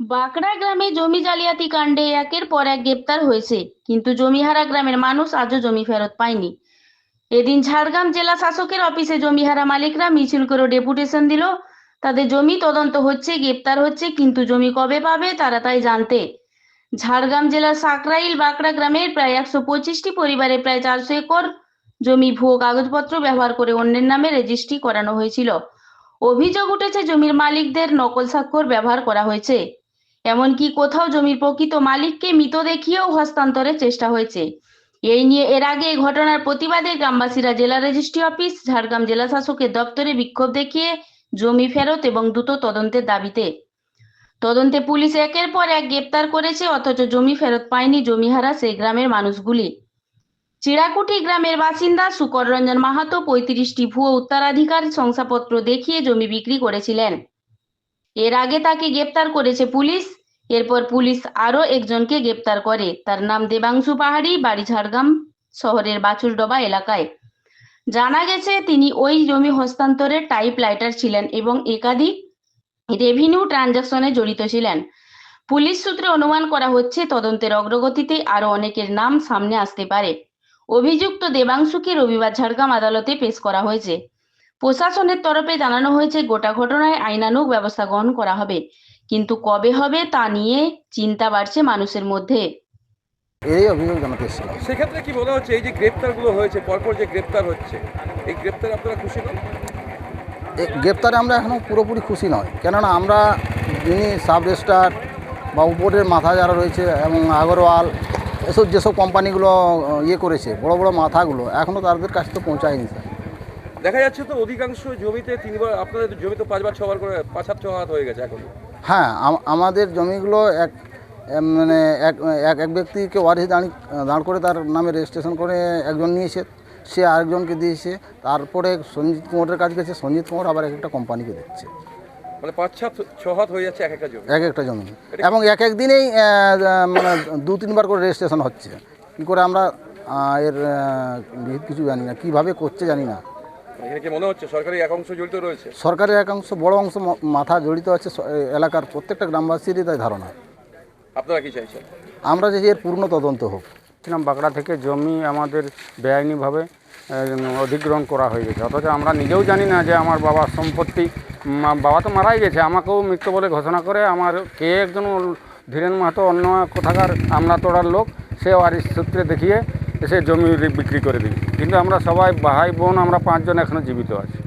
বাঁকড়া গ্রামে জমি জালিয়াতি কাণ্ডে একের পর এক গ্রেপ্তার হয়েছে, কিন্তু জমিহারা গ্রামের মানুষ আজও জমি ফেরত পায়নি। এদিন ঝাড়গ্রাম জেলা শাসকের অফিসে জমিহারা মালিকরা মিছিল করে ডেপুটেশন দিল। তাদের জমি তদন্ত হচ্ছে, গ্রেপ্তার হচ্ছে, কিন্তু জমি কবে পাবে তারা তাই জানতে। ঝাড়গ্রাম জেলার সাকরাইল বাঁকড়া গ্রামের প্রায় একশো পঁচিশটি পরিবারে প্রায় চারশো একর জমি ভুয়ো কাগজপত্র ব্যবহার করে অন্যের নামে রেজিস্ট্রি করানো হয়েছিল। অভিযোগ উঠেছে, জমির মালিকদের নকল স্বাক্ষর ব্যবহার করা হয়েছে। এমনকি কোথাও জমির প্রকৃত মালিককে মৃত দেখিয়েও হস্তান্তরের চেষ্টা হয়েছে। এই নিয়ে এর আগে এই ঘটনার প্রতিবাদে গ্রামবাসীরা জেলা রেজিস্ট্রি অফিস, ঝাড়গ্রাম জেলা শাসকের দপ্তরে বিক্ষোভ দেখিয়ে জমি ফেরত এবং দ্রুত তদন্তের দাবিতে। তদন্তে পুলিশ একের পর এক গ্রেপ্তার করেছে, অথচ জমি ফেরত পায়নি জমিহারা সেই গ্রামের মানুষগুলি। চিড়াকুটি গ্রামের বাসিন্দা শুকর রঞ্জন মাহাতো পঁয়ত্রিশটি ভুয়ো উত্তরাধিকার শংসাপত্র দেখিয়ে জমি বিক্রি করেছিলেন। এর আগে তাকে গ্রেপ্তার করেছে পুলিশ। এরপর পুলিশ আরও একজনকে গ্রেপ্তার করে। তার নাম দেবাংশু পাহাড়ি, বাড়ি ঝাড়গ্রাম শহরের বাছুরডোবা এলাকায়। জানা গেছে, তিনি ওই জমি হস্তান্তরের টাইপ লাইটার ছিলেন এবং একাধিক রেভিনিউ ট্রানজাকশনে জড়িত ছিলেন। পুলিশ সূত্রে অনুমান করা হচ্ছে, তদন্তের অগ্রগতিতে আরও অনেকের নাম সামনে আসতে পারে। অভিযুক্ত দেবাংশুকে রবিবার ঝাড়গ্রাম আদালতে পেশ করা হয়েছে। প্রশাসনের তরফে জানানো হয়েছে গোটা ঘটনায় আইনানুগ ব্যবস্থা গ্রহণ করা হবে। কিন্তু কবে হবে তা নিয়ে চিন্তা বাড়ছে মানুষের মধ্যে। এই অভিযোগ জানাতে এসেছিলাম। সেক্ষেত্রে কি মনে হচ্ছে এই যে গ্রেপ্তারগুলো হয়েছে পরপর যে গ্রেপ্তার হচ্ছে এই গ্রেপ্তারে আপনারা খুশি নন? এই গ্রেপ্তারে আমরা এখনও পুরোপুরি খুশি নয় কেননা আমরা যিনি সাব রেজিস্ট্রার বা উপরের মাথা যারা রয়েছে এবং আগরওয়াল এসব যেসব কোম্পানিগুলো ইয়ে করেছে বড় বড় মাথাগুলো এখনও তাদের কাছে তো পৌঁছায়নি স্যার। দেখা যাচ্ছে তো অধিকাংশ জমিতে তিনবার আপনাদের জমি তো পাঁচবার ছবার করে পাঁচ হাত ছ হাত হয়ে গেছে এখন। হ্যাঁ আমাদের জমিগুলো এক মানে এক এক ব্যক্তিকে ওয়ারিশ দাঁড়ি দাঁড় করে তার নামে রেজিস্ট্রেশন করে একজন নিয়েছে সে আরেকজনকে দিয়েছে তারপরে সঞ্জিত কুমারের কাছে গেছে সঞ্জিত কুমার আবার এক একটা কোম্পানিকে দিচ্ছে। মানে পাঁচ হাত ছ হাত হয়ে যাচ্ছে এক একটা জমি। এক একটা জমি। এবং এক এক দিনেই মানে দু তিনবার করে রেজিস্ট্রেশন হচ্ছে। কী করে আমরা এর কিছু জানি না কীভাবে করছে জানি না। এখানে কি মনে হচ্ছে সরকারি একাংশ জড়িত রয়েছে? সরকারের একাংশ বড় অংশ মাথা জড়িত আছে এলাকার প্রত্যেকটা গ্রামবাসীরই তাই ধারণা। আপনারা কি চাইছেন? আমরা যে এর পূর্ণ তদন্ত হোক। ছিলাম বাঁকড়া থেকে জমি আমাদের বেআইনিভাবে অধিগ্রহণ করা হয়ে গেছে। অথচ আমরা নিজেও জানি না যে আমার বাবার সম্পত্তি বাবা তো মারাই গেছে। আমাকেও মৃত্যু বলে ঘোষণা করে আমার কে একজন ধীরেন মাহাতো অন্য কোথাকার আমরা তোড়ার লোক সে ওয়ারিশ সূত্রে দেখিয়ে সে জমি বিক্রি করে দিই। কিন্তু আমরা সবাই ভাই বোন, আমরা পাঁচজন এখনও জীবিত আছি।